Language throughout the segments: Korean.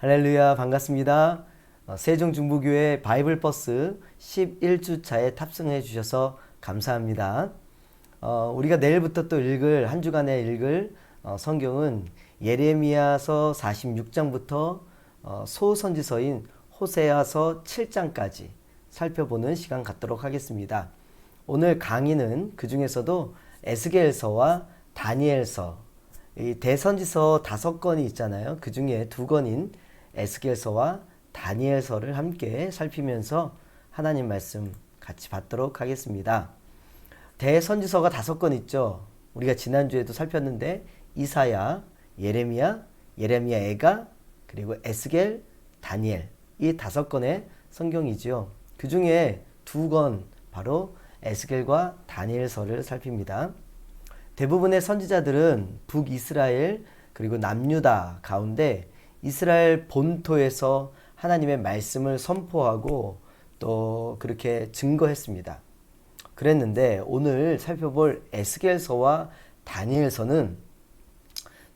할렐루야 반갑습니다. 어, 세종중부교회 바이블버스 11주차에 탑승해 주셔서 감사합니다. 어, 우리가 내일부터 또 읽을 한 주간에 읽을 어, 성경은 예레미야서 46장부터 어, 소선지서인 호세아서 7장까지 살펴보는 시간 갖도록 하겠습니다. 오늘 강의는 그 중에서도 에스겔서와 다니엘서 이 대선지서 다섯 권이 있잖아요. 그 중에 두 권인 에스겔서와 다니엘서를 함께 살피면서 하나님 말씀 같이 받도록 하겠습니다. 대선지서가 다섯 권 있죠. 우리가 지난주에도 살폈는데 이사야, 예레미야, 예레미야 애가 그리고 에스겔, 다니엘 이 다섯 권의 성경이지요. 그 중에 두 권 바로 에스겔과 다니엘서를 살핍니다. 대부분의 선지자들은 북이스라엘 그리고 남유다 가운데 이스라엘 본토에서 하나님의 말씀을 선포하고 또 그렇게 증거했습니다. 그랬는데 오늘 살펴볼 에스겔서와 다니엘서는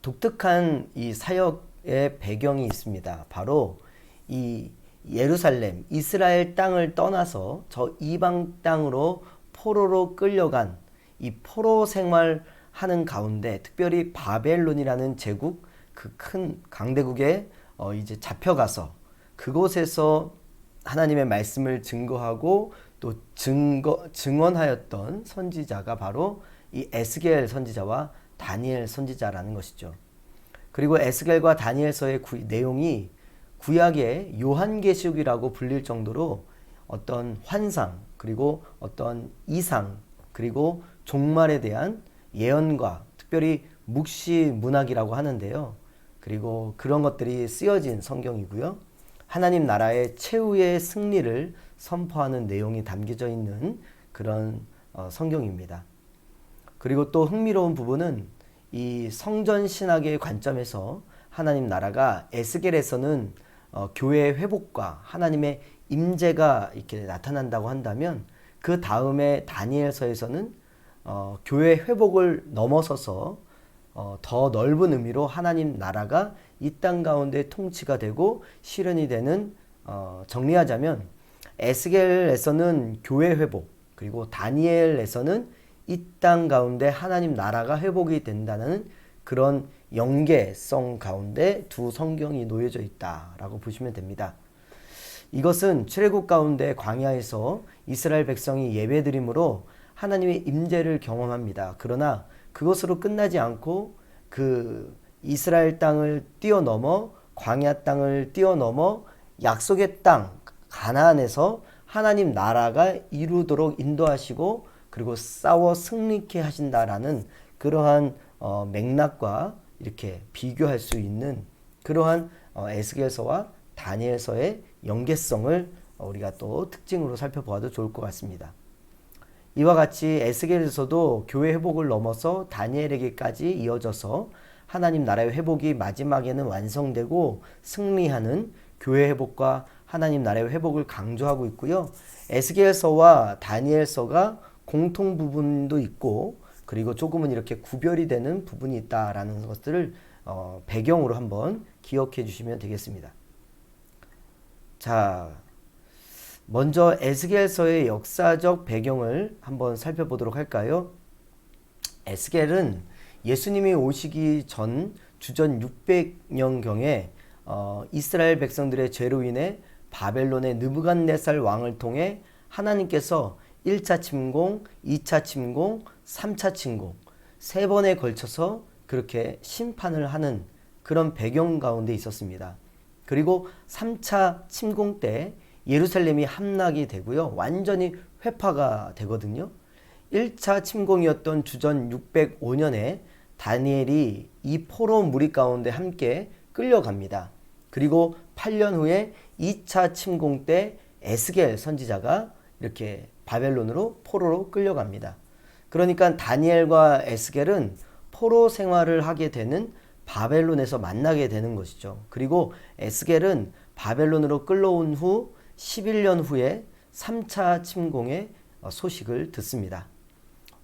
독특한 이 사역의 배경이 있습니다. 바로 이 예루살렘, 이스라엘 땅을 떠나서 저 이방 땅으로 포로로 끌려간 이 포로 생활하는 가운데 특별히 바벨론이라는 제국 그 큰 강대국에 어 이제 잡혀가서 그곳에서 하나님의 말씀을 증거하고 또 증거 증언하였던 선지자가 바로 이 에스겔 선지자와 다니엘 선지자라는 것이죠. 그리고 에스겔과 다니엘서의 구, 내용이 구약의 요한계시록이라고 불릴 정도로 어떤 환상 그리고 어떤 이상 그리고 종말에 대한 예언과 특별히 묵시 문학이라고 하는데요. 그리고 그런 것들이 쓰여진 성경이고요. 하나님 나라의 최후의 승리를 선포하는 내용이 담겨져 있는 그런 어, 성경입니다. 그리고 또 흥미로운 부분은 이 성전 신학의 관점에서 하나님 나라가 에스겔에서는 어, 교회의 회복과 하나님의 임재가 이렇게 나타난다고 한다면 그 다음에 다니엘서에서는 어, 교회 회복을 넘어서서 어, 더 넓은 의미로 하나님 나라가 이 땅 가운데 통치가 되고 실현이 되는 어, 정리하자면 에스겔에서는 교회 회복 그리고 다니엘에서는 이 땅 가운데 하나님 나라가 회복이 된다는 그런 연계성 가운데 두 성경이 놓여져 있다라고 보시면 됩니다. 이것은 출애굽 가운데 광야에서 이스라엘 백성이 예배드림으로 하나님의 임재를 경험합니다. 그러나 그것으로 끝나지 않고 그 이스라엘 땅을 뛰어넘어 광야 땅을 뛰어넘어 약속의 땅 가나안에서 하나님 나라가 이루도록 인도하시고 그리고 싸워 승리케 하신다라는 그러한 어, 맥락과 이렇게 비교할 수 있는 그러한 어, 에스겔서와 다니엘서의 연계성을 우리가 또 특징으로 살펴보아도 좋을 것 같습니다. 이와 같이 에스겔에서도 교회 회복을 넘어서 다니엘에게까지 이어져서 하나님 나라의 회복이 마지막에는 완성되고 승리하는 교회 회복과 하나님 나라의 회복을 강조하고 있고요. 에스겔서와 다니엘서가 공통 부분도 있고 그리고 조금은 이렇게 구별이 되는 부분이 있다라는 것들을 어, 배경으로 한번 기억해 주시면 되겠습니다. 자, 먼저 에스겔서의 역사적 배경을 한번 살펴보도록 할까요? 에스겔은 예수님이 오시기 전 주전 600년경에 어, 이스라엘 백성들의 죄로 인해 바벨론의 느부갓네살 왕을 통해 하나님께서 1차 침공, 2차 침공, 3차 침공 세 번에 걸쳐서 그렇게 심판을 하는 그런 배경 가운데 있었습니다. 그리고 3차 침공 때 예루살렘이 함락이 되고요. 완전히 회파가 되거든요. 1차 침공이었던 주전 605년에 다니엘이 이 포로 무리 가운데 함께 끌려갑니다. 그리고 8년 후에 2차 침공 때 에스겔 선지자가 이렇게 바벨론으로 포로로 끌려갑니다. 그러니까 다니엘과 에스겔은 포로 생활을 하게 되는 바벨론에서 만나게 되는 것이죠. 그리고 에스겔은 바벨론으로 끌려온 후 11년 후에 3차 침공의 소식을 듣습니다.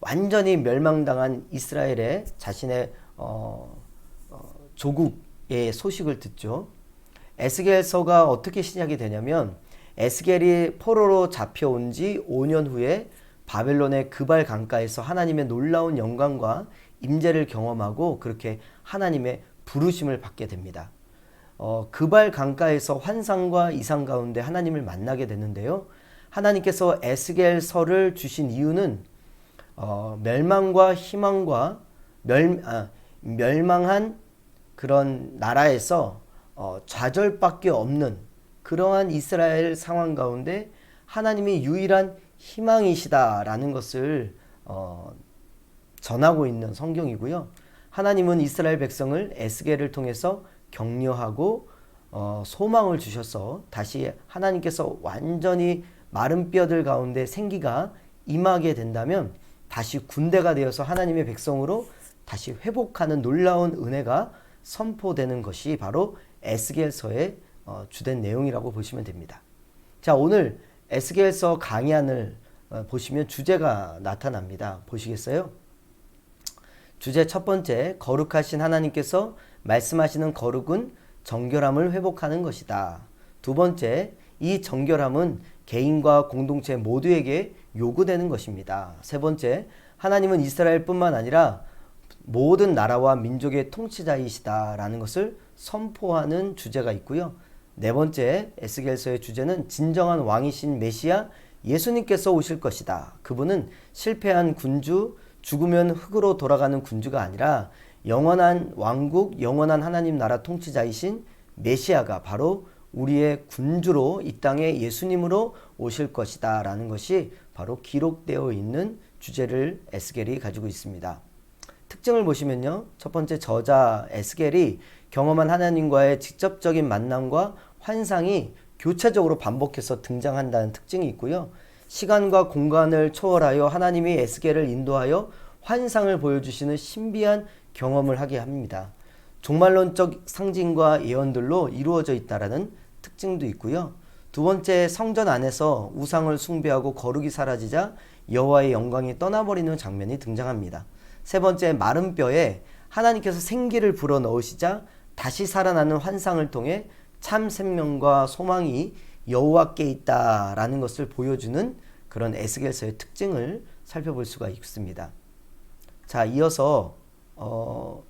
완전히 멸망당한 이스라엘의 자신의 어, 어, 조국의 소식을 듣죠. 에스겔서가 어떻게 시작이 되냐면 에스겔이 포로로 잡혀온 지 5년 후에 바벨론의 그발 강가에서 하나님의 놀라운 영광과 임재를 경험하고 그렇게 하나님의 부르심을 받게 됩니다. 어, 그발 강가에서 환상과 이상 가운데 하나님을 만나게 되는데요. 하나님께서 에스겔서를 주신 이유는 어, 멸망과 희망과 멸, 아, 멸망한 그런 나라에서 어, 좌절밖에 없는 그러한 이스라엘 상황 가운데 하나님이 유일한 희망이시다라는 것을 어, 전하고 있는 성경이고요. 하나님은 이스라엘 백성을 에스겔을 통해서 격려하고 어, 소망을 주셔서 다시 하나님께서 완전히 마른 뼈들 가운데 생기가 임하게 된다면 다시 군대가 되어서 하나님의 백성으로 다시 회복하는 놀라운 은혜가 선포되는 것이 바로 에스겔서의 어, 주된 내용이라고 보시면 됩니다. 자, 오늘 에스겔서 강의안을 어, 보시면 주제가 나타납니다. 보시겠어요? 주제 첫 번째, 거룩하신 하나님께서 말씀하시는 거룩은 정결함을 회복하는 것이다. 두 번째, 이 정결함은 개인과 공동체 모두에게 요구되는 것입니다. 세 번째, 하나님은 이스라엘뿐만 아니라 모든 나라와 민족의 통치자이시다라는 것을 선포하는 주제가 있고요. 네 번째 에스겔서의 주제는 진정한 왕이신 메시아 예수님께서 오실 것이다. 그분은 실패한 군주, 죽으면 흙으로 돌아가는 군주가 아니라 영원한 왕국, 영원한 하나님 나라 통치자이신 메시아가 바로 우리의 군주로 이 땅에 예수님으로 오실 것이다. 라는 것이 바로 기록되어 있는 주제를 에스겔이 가지고 있습니다. 특징을 보시면요. 첫 번째 저자 에스겔이 경험한 하나님과의 직접적인 만남과 환상이 교차적으로 반복해서 등장한다는 특징이 있고요. 시간과 공간을 초월하여 하나님이 에스겔을 인도하여 환상을 보여주시는 신비한 경험을 하게 합니다. 종말론적 상징과 예언들로 이루어져 있다라는 특징도 있고요. 두 번째 성전 안에서 우상을 숭배하고 거룩이 사라지자 여호와의 영광이 떠나버리는 장면이 등장합니다. 세 번째 마른 뼈에 하나님께서 생기를 불어 넣으시자 다시 살아나는 환상을 통해 참 생명과 소망이 여호와께 있다라는 것을 보여주는 그런 에스겔서의 특징을 살펴볼 수가 있습니다. 자, 이어서 어,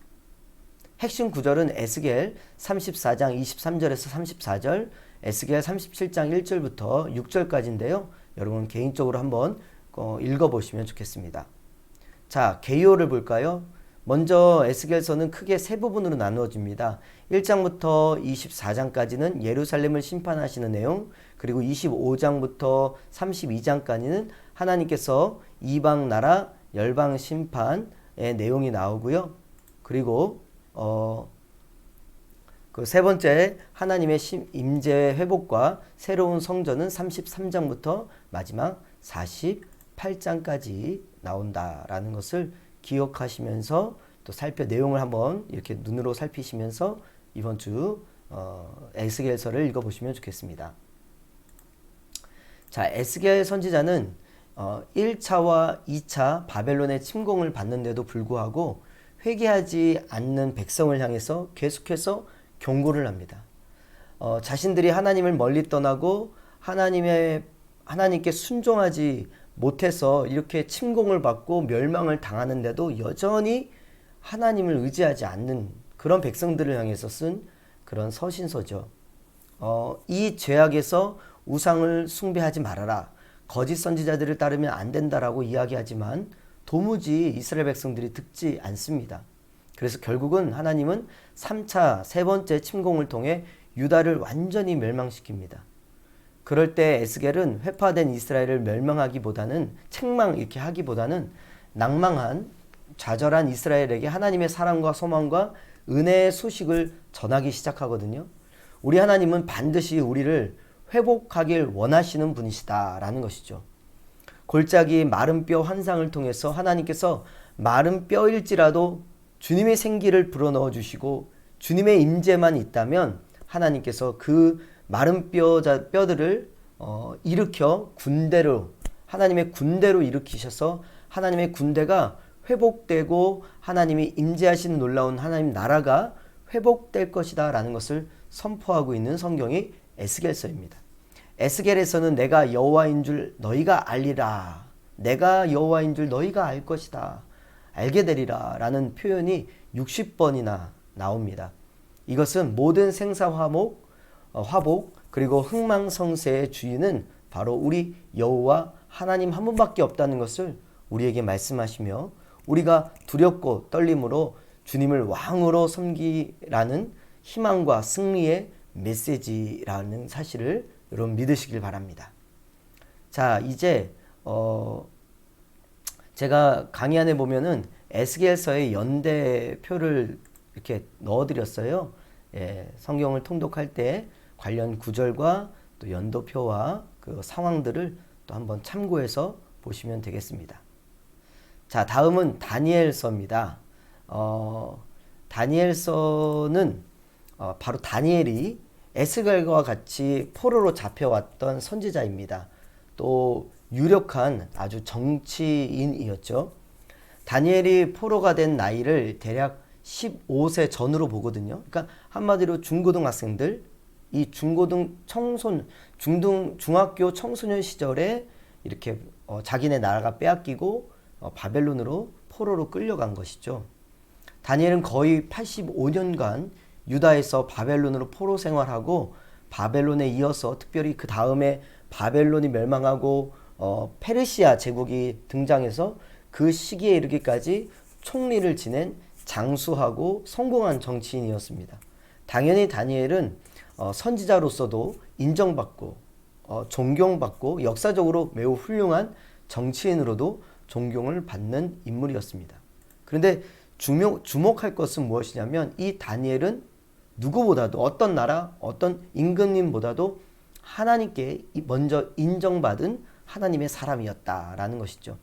핵심 구절은 에스겔 34장 23절에서 34절, 에스겔 37장 1절부터 6절까지인데요. 여러분 개인적으로 한번 어, 읽어보시면 좋겠습니다. 자, 개요를 볼까요? 먼저 에스겔서는 크게 세 부분으로 나누어집니다. 1장부터 24장까지는 예루살렘을 심판하시는 내용, 그리고 25장부터 32장까지는 하나님께서 이방 나라 열방 심판의 내용이 나오고요. 그리고 어, 그 세 번째 하나님의 임재 회복과 새로운 성전은 33장부터 마지막 48장까지 나온다라는 것을 기억하시면서 또 살펴 내용을 한번 이렇게 눈으로 살피시면서 이번 주 어, 에스겔서를 읽어보시면 좋겠습니다. 자, 에스겔 선지자는 어, 1차와 2차 바벨론의 침공을 받는데도 불구하고 회개하지 않는 백성을 향해서 계속해서 경고를 합니다. 어, 자신들이 하나님을 멀리 떠나고 하나님의 하나님께 순종하지 못해서 이렇게 침공을 받고 멸망을 당하는데도 여전히 하나님을 의지하지 않는 그런 백성들을 향해서 쓴 그런 서신서죠. 어, 이 죄악에서 우상을 숭배하지 말아라. 거짓 선지자들을 따르면 안 된다라고 이야기하지만 도무지 이스라엘 백성들이 듣지 않습니다. 그래서 결국은 하나님은 3차 세 번째 침공을 통해 유다를 완전히 멸망시킵니다. 그럴 때 에스겔은 회파된 이스라엘을 멸망하기보다는 책망 이렇게 하기보다는 낭망한 좌절한 이스라엘에게 하나님의 사랑과 소망과 은혜의 소식을 전하기 시작하거든요. 우리 하나님은 반드시 우리를 회복하길 원하시는 분이시다라는 것이죠. 골짜기 마른 뼈 환상을 통해서 하나님께서 마른 뼈일지라도 주님의 생기를 불어넣어 주시고 주님의 임재만 있다면 하나님께서 그 마른 뼈자, 뼈들을 어, 일으켜 군대로 하나님의 군대로 일으키셔서 하나님의 군대가 회복되고 하나님이 임재하시는 놀라운 하나님 나라가 회복될 것이다라는 것을 선포하고 있는 성경이 에스겔서입니다. 에스겔에서는 내가 여호와인 줄 너희가 알리라. 내가 여호와인 줄 너희가 알 것이다. 알게 되리라라는 표현이 60번이나 나옵니다. 이것은 모든 생사 화목, 어, 화복 그리고 흥망성쇠의 주인은 바로 우리 여호와 하나님 한 분밖에 없다는 것을 우리에게 말씀하시며 우리가 두렵고 떨림으로 주님을 왕으로 섬기라는 희망과 승리의 메시지라는 사실을 여러분 믿으시길 바랍니다. 자, 이제 어 제가 강의 안에 보면은 에스겔서의 연대표를 이렇게 넣어드렸어요. 예, 성경을 통독할 때 관련 구절과 또 연도표와 그 상황들을 또 한번 참고해서 보시면 되겠습니다. 자, 다음은 다니엘서입니다. 어, 다니엘서는 어, 바로 다니엘이 에스겔과 같이 포로로 잡혀왔던 선지자입니다. 또 유력한 아주 정치인이었죠. 다니엘이 포로가 된 나이를 대략 15세 전으로 보거든요. 그러니까 한마디로 중고등학생들, 이 중고등 청소년, 중등, 중학교 청소년 시절에 이렇게 어, 자기네 나라가 빼앗기고 어, 바벨론으로 포로로 끌려간 것이죠. 다니엘은 거의 85년간 유다에서 바벨론으로 포로 생활하고 바벨론에 이어서 특별히 그 다음에 바벨론이 멸망하고 어, 페르시아 제국이 등장해서 그 시기에 이르기까지 총리를 지낸 장수하고 성공한 정치인이었습니다. 당연히 다니엘은 어, 선지자로서도 인정받고 어, 존경받고 역사적으로 매우 훌륭한 정치인으로도 존경을 받는 인물이었습니다. 그런데 주목, 주목할 것은 무엇이냐면 이 다니엘은 누구보다도 어떤 나라, 어떤 임금님보다도 하나님께 먼저 인정받은 하나님의 사람이었다라는 것이죠.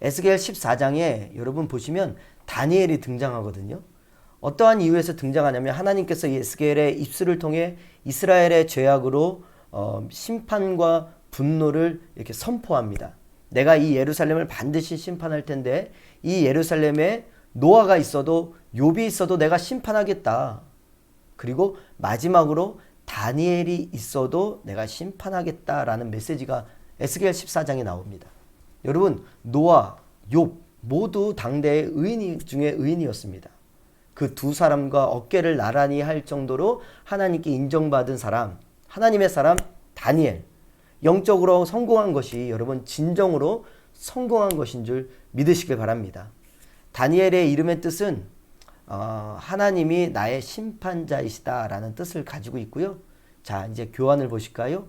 에스겔 14장에 여러분 보시면 다니엘이 등장하거든요. 어떠한 이유에서 등장하냐면 하나님께서 에스겔의 입술을 통해 이스라엘의 죄악으로 어, 심판과 분노를 이렇게 선포합니다. 내가 이 예루살렘을 반드시 심판할 텐데 이 예루살렘에 노아가 있어도 욥이 있어도 내가 심판하겠다. 그리고 마지막으로 다니엘이 있어도 내가 심판하겠다라는 메시지가 에스겔 14장에 나옵니다. 여러분 노아, 욥 모두 당대의 의인 중에 의인이었습니다. 그 두 사람과 어깨를 나란히 할 정도로 하나님께 인정받은 사람, 하나님의 사람 다니엘. 영적으로 성공한 것이 여러분 진정으로 성공한 것인 줄 믿으시길 바랍니다. 다니엘의 이름의 뜻은 어, 하나님이 나의 심판자이시다라는 뜻을 가지고 있고요. 자, 이제 교환을 보실까요?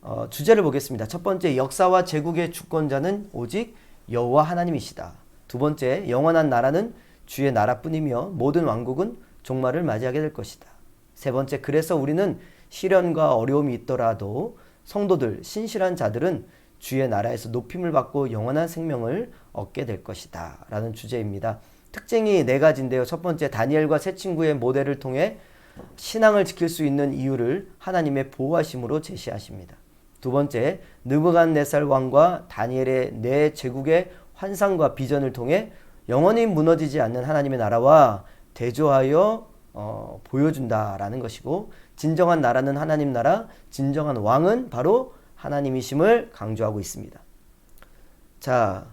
어, 주제를 보겠습니다. 첫 번째, 역사와 제국의 주권자는 오직 여호와 하나님이시다. 두 번째, 영원한 나라는 주의 나라뿐이며 모든 왕국은 종말을 맞이하게 될 것이다. 세 번째, 그래서 우리는 시련과 어려움이 있더라도 성도들, 신실한 자들은 주의 나라에서 높임을 받고 영원한 생명을 얻게 될 것이다. 라는 주제입니다. 특징이 네 가지인데요. 첫 번째, 다니엘과 세 친구의 모델을 통해 신앙을 지킬 수 있는 이유를 하나님의 보호하심으로 제시하십니다. 두 번째, 느부갓네살 왕과 다니엘의 네 제국의 환상과 비전을 통해 영원히 무너지지 않는 하나님의 나라와 대조하여 어, 보여준다라는 것이고 진정한 나라는 하나님 나라, 진정한 왕은 바로 하나님이심을 강조하고 있습니다. 자,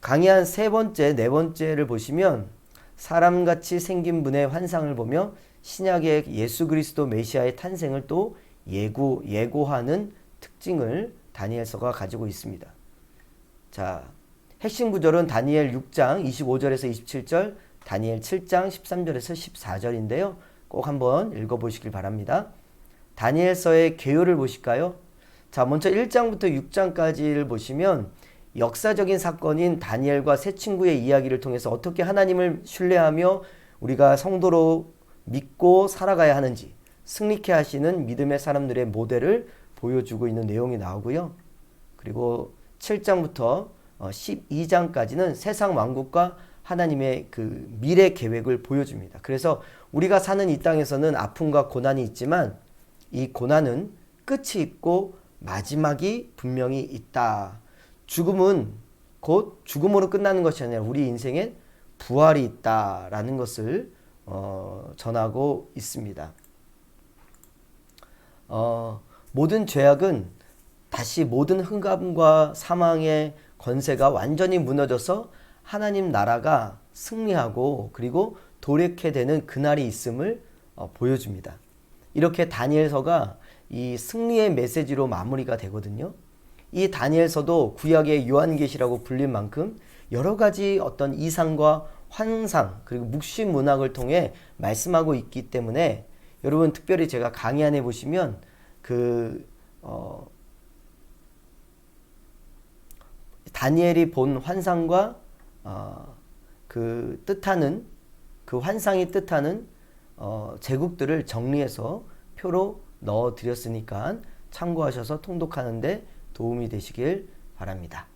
강의한 세 번째, 네 번째를 보시면 사람같이 생긴 분의 환상을 보며 신약의 예수 그리스도 메시아의 탄생을 또 예고, 예고하는 특징을 다니엘서가 가지고 있습니다. 자, 핵심 구절은 다니엘 6장 25절에서 27절, 다니엘 7장 13절에서 14절인데요. 꼭 한번 읽어보시길 바랍니다. 다니엘서의 개요를 보실까요? 자, 먼저 1장부터 6장까지를 보시면 역사적인 사건인 다니엘과 세 친구의 이야기를 통해서 어떻게 하나님을 신뢰하며 우리가 성도로 믿고 살아가야 하는지 승리케 하시는 믿음의 사람들의 모델을 보여주고 있는 내용이 나오고요. 그리고 7장부터 12장까지는 어, 세상 왕국과 하나님의 그 미래 계획을 보여줍니다. 그래서 우리가 사는 이 땅에서는 아픔과 고난이 있지만 이 고난은 끝이 있고 마지막이 분명히 있다. 죽음은 곧 죽음으로 끝나는 것이 아니라 우리 인생엔 부활이 있다라는 것을 어, 전하고 있습니다. 어, 모든 죄악은 다시 모든 흑암과 사망의 권세가 완전히 무너져서 하나님 나라가 승리하고 그리고 도래케 되는 그날이 있음을 어, 보여줍니다. 이렇게 다니엘서가 이 승리의 메시지로 마무리가 되거든요. 이 다니엘서도 구약의 요한계시라고 불린 만큼 여러 가지 어떤 이상과 환상 그리고 묵시 문학을 통해 말씀하고 있기 때문에 여러분 특별히 제가 강의 안에 보시면 그 어, 다니엘이 본 환상과 어, 그 뜻하는 그 환상이 뜻하는 어, 제국들을 정리해서 표로 넣어 드렸으니까 참고하셔서 통독하는데 도움이 되시길 바랍니다.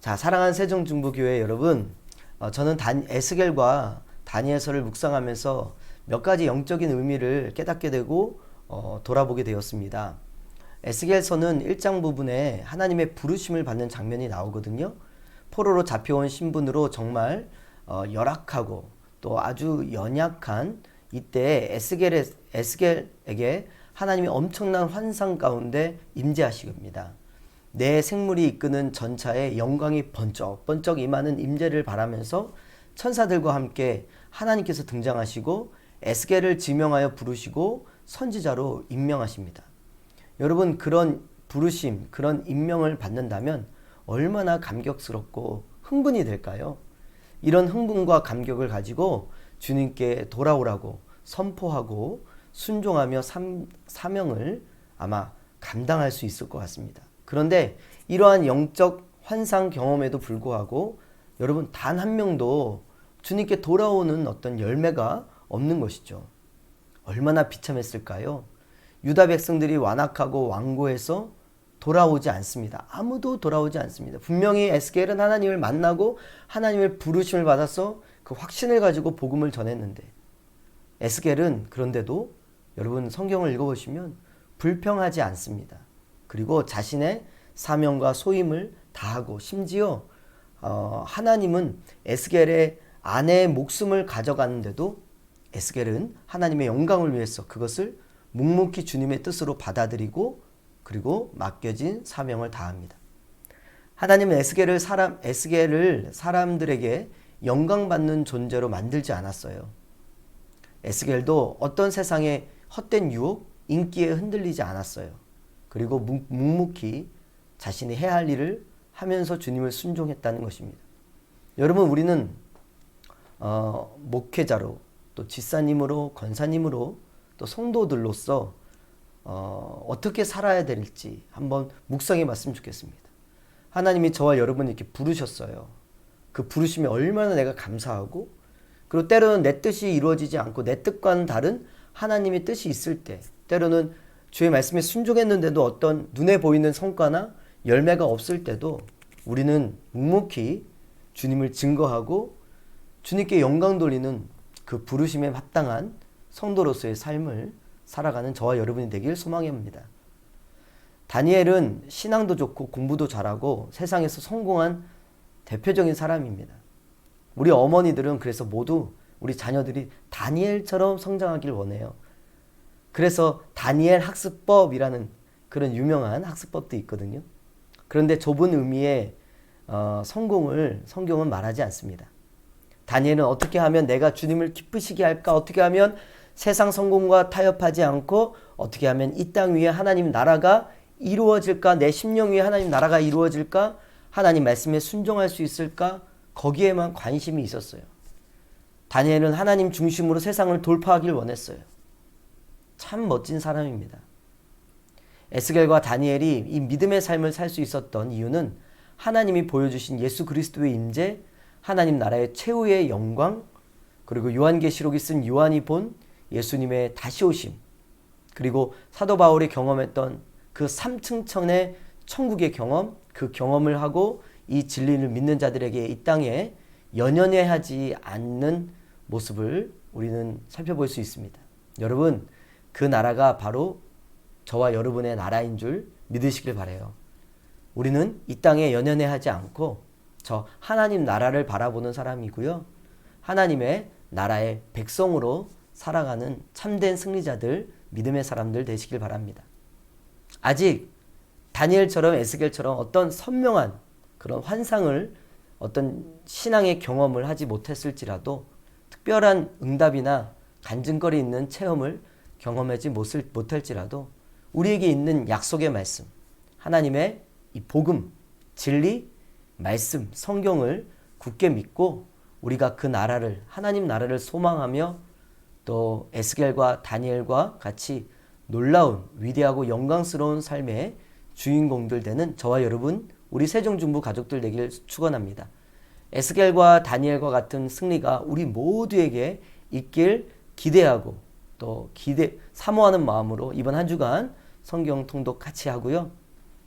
자, 사랑하는 세종중부교회 여러분, 어, 저는 단, 에스겔과 다니엘서를 묵상하면서 몇 가지 영적인 의미를 깨닫게 되고 어, 돌아보게 되었습니다. 에스겔서는 1장 부분에 하나님의 부르심을 받는 장면이 나오거든요. 포로로 잡혀온 신분으로 정말 어, 열악하고 또 아주 연약한 이때 에스겔에, 에스겔에게 하나님이 엄청난 환상 가운데 임재하시겁니다. 내 생물이 이끄는 전차에 영광이 번쩍 번쩍 임하는 임재를 바라면서 천사들과 함께 하나님께서 등장하시고 에스겔을 지명하여 부르시고 선지자로 임명하십니다. 여러분 그런 부르심, 그런 임명을 받는다면 얼마나 감격스럽고 흥분이 될까요? 이런 흥분과 감격을 가지고 주님께 돌아오라고 선포하고 순종하며 삼, 사명을 아마 감당할 수 있을 것 같습니다. 그런데 이러한 영적 환상 경험에도 불구하고 여러분 단 한 명도 주님께 돌아오는 어떤 열매가 없는 것이죠. 얼마나 비참했을까요? 유다 백성들이 완악하고 완고해서 돌아오지 않습니다. 아무도 돌아오지 않습니다. 분명히 에스겔은 하나님을 만나고 하나님의 부르심을 받아서 그 확신을 가지고 복음을 전했는데 에스겔은 그런데도 여러분 성경을 읽어보시면 불평하지 않습니다. 그리고 자신의 사명과 소임을 다하고 심지어 어, 하나님은 에스겔의 아내의 목숨을 가져갔는데도 에스겔은 하나님의 영광을 위해서 그것을 묵묵히 주님의 뜻으로 받아들이고 그리고 맡겨진 사명을 다합니다. 하나님은 에스겔을 사람 에스겔을 사람들에게 영광 받는 존재로 만들지 않았어요. 에스겔도 어떤 세상의 헛된 유혹, 인기에 흔들리지 않았어요. 그리고 묵묵히 자신이 해야 할 일을 하면서 주님을 순종했다는 것입니다. 여러분 우리는 어, 목회자로 또 지사님으로 권사님으로 또 성도들로서 어, 어떻게 살아야 될지 한번 묵상해 봤으면 좋겠습니다. 하나님이 저와 여러분을 이렇게 부르셨어요. 그 부르심에 얼마나 내가 감사하고 그리고 때로는 내 뜻이 이루어지지 않고 내 뜻과는 다른 하나님의 뜻이 있을 때 때로는 주의 말씀에 순종했는데도 어떤 눈에 보이는 성과나 열매가 없을 때도 우리는 묵묵히 주님을 증거하고 주님께 영광 돌리는 그 부르심에 합당한 성도로서의 삶을 살아가는 저와 여러분이 되길 소망합니다. 다니엘은 신앙도 좋고 공부도 잘하고 세상에서 성공한 대표적인 사람입니다. 우리 어머니들은 그래서 모두 우리 자녀들이 다니엘처럼 성장하길 원해요. 그래서 다니엘 학습법이라는 그런 유명한 학습법도 있거든요. 그런데 좁은 의미의 어, 성공을 성경은 말하지 않습니다. 다니엘은 어떻게 하면 내가 주님을 기쁘시게 할까? 어떻게 하면 세상 성공과 타협하지 않고 어떻게 하면 이 땅 위에 하나님 나라가 이루어질까? 내 심령 위에 하나님 나라가 이루어질까? 하나님 말씀에 순종할 수 있을까? 거기에만 관심이 있었어요. 다니엘은 하나님 중심으로 세상을 돌파하길 원했어요. 참 멋진 사람입니다. 에스겔과 다니엘이 이 믿음의 삶을 살 수 있었던 이유는 하나님이 보여주신 예수 그리스도의 임재, 하나님 나라의 최후의 영광, 그리고 요한계시록이 쓴 요한이 본 예수님의 다시 오심, 그리고 사도 바울이 경험했던 그 삼층천의 천국의 경험, 그 경험을 하고 이 진리를 믿는 자들에게 이 땅에 연연해하지 않는 모습을 우리는 살펴볼 수 있습니다. 여러분, 그 나라가 바로 저와 여러분의 나라인 줄 믿으시길 바래요. 우리는 이 땅에 연연해하지 않고 저 하나님 나라를 바라보는 사람이고요. 하나님의 나라의 백성으로 살아가는 참된 승리자들, 믿음의 사람들 되시길 바랍니다. 아직 다니엘처럼 에스겔처럼 어떤 선명한 그런 환상을 어떤 신앙의 경험을 하지 못했을지라도 특별한 응답이나 간증거리 있는 체험을 경험하지 못할지라도 우리에게 있는 약속의 말씀, 하나님의 이 복음, 진리, 말씀, 성경을 굳게 믿고 우리가 그 나라를 하나님 나라를 소망하며 또 에스겔과 다니엘과 같이 놀라운 위대하고 영광스러운 삶의 주인공들 되는 저와 여러분 우리 세종중부 가족들 되길 축원합니다. 에스겔과 다니엘과 같은 승리가 우리 모두에게 있길 기대하고 또 기대 사모하는 마음으로 이번 한 주간 성경 통독 같이 하고요.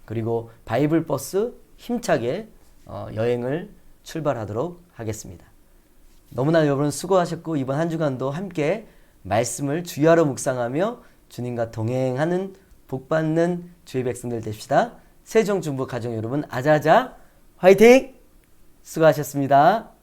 그리고 바이블 버스 힘차게 어, 여행을 출발하도록 하겠습니다. 너무나 여러분 수고하셨고 이번 한 주간도 함께 말씀을 주야로 묵상하며 주님과 동행하는 복받는 주의 백성들 됩시다. 세종 중부 가정 여러분 아자아자 화이팅! 수고하셨습니다.